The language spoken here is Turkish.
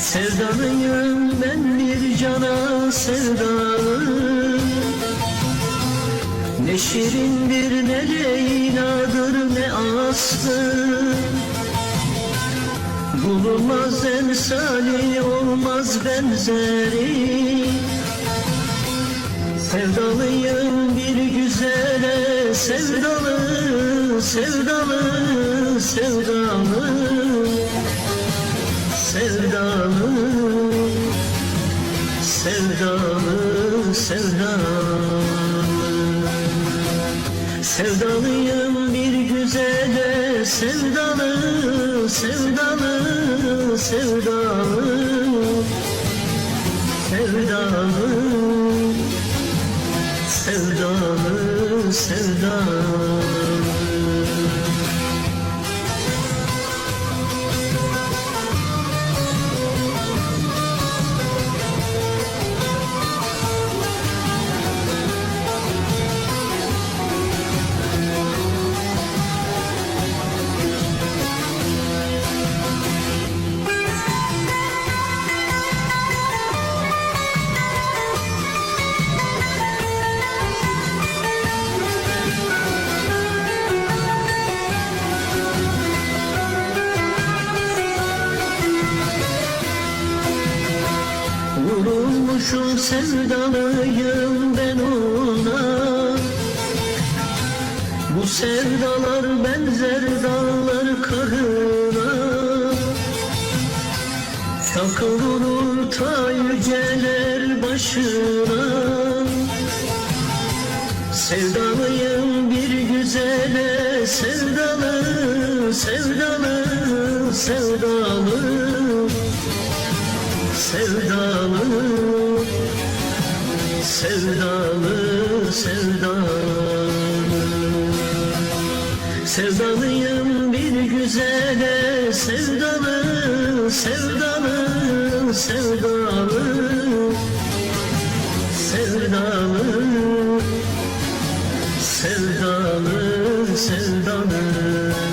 Sevdalıyım ben bir cana sevdalı. Ne şirindir ne leyladır ne aslı. Bulunmaz emsali olmaz benzeri. Sevdalıyım bir güzele sevdalı sevdalı sevdalı sevdalı sevdalı sevdalı. Sevdalıyım bir güzele sevdalı sevdalı sevdalı. Sevdalı sevdalı sevdalı Vurulmuşum sevdalıyım ben ona. Bu sevdalar benzer dağlar karına. Takılır ta yüceler başına. Sevdalıyım bir güzele sevdalı sevdalı sevdalı sevdalı sevdalı sevdalı. Sevdalıyım bir güzele sevdalı sevdalı sevdalı. Sevdalı sevdalı sevdalı